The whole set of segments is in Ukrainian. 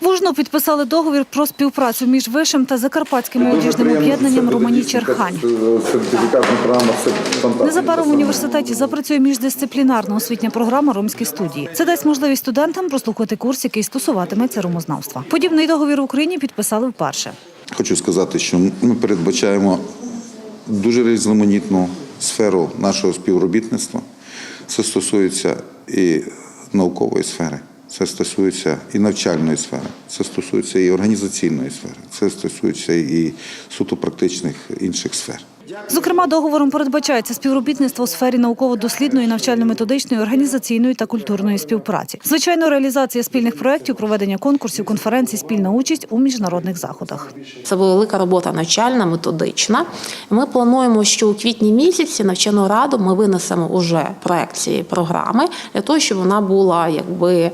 Вужно підписали договір про співпрацю між вишем та закарпатським молодіжним об'єднанням Романі Черхань. Сертифікатна програма. Незабаром в університеті запрацює міждисциплінарна освітня програма Ромські студії. Це дасть можливість студентам прослухати курс, який стосуватиметься ромознавства. Подібний договір в Україні підписали вперше. Хочу сказати, що ми передбачаємо дуже різноманітну сферу нашого співробітництва. Це стосується і наукової сфери, це стосується і навчальної сфери, це стосується і організаційної сфери, це стосується і суто практичних інших сфер. Зокрема, договором передбачається співробітництво у сфері науково-дослідної, навчально-методичної, організаційної та культурної співпраці. Звичайно, реалізація спільних проєктів, проведення конкурсів, конференцій, спільна участь у міжнародних заходах. Це велика робота навчальна, методична. Ми плануємо, що у квітні місяці навчальну раду ми винесемо уже проект цієї програми для того, щоб вона була якби.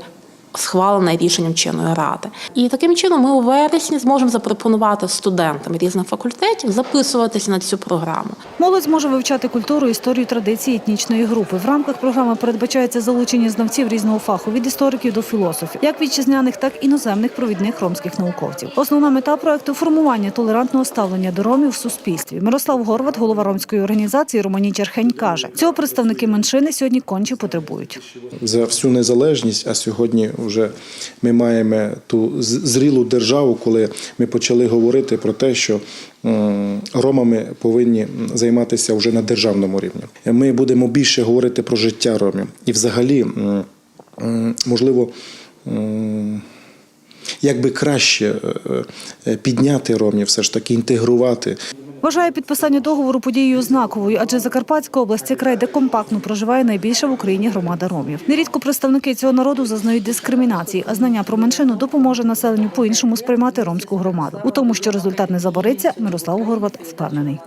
Схвалена рішенням чинної ради, і таким чином ми у вересні зможемо запропонувати студентам різних факультетів записуватися на цю програму. Молодь зможе вивчати культуру, історію, традиції етнічної групи. В рамках програми передбачається залучення знавців різного фаху від істориків до філософів, як вітчизняних, так і іноземних провідних ромських науковців. Основна мета проекту формування толерантного ставлення до ромів в суспільстві. Мирослав Горват, голова ромської організації Романі Черхень, каже: цього представники меншини сьогодні конче потребують. за всю незалежність. А сьогодні вже ми маємо ту зрілу державу, коли ми почали говорити про те, що ромами повинні займатися вже на державному рівні. Ми будемо більше говорити про життя ромів і, взагалі, можливо. Як би краще е, е, підняти ромів, все ж таки інтегрувати. Вважає підписання договору подією знаковою, адже Закарпатська область край, де компактно проживає найбільша в Україні громада ромів. Нерідко представники цього народу зазнають дискримінації, а знання про меншину допоможе населенню по-іншому сприймати ромську громаду. У тому, що результат не забориться, Мирослав Горват впевнений.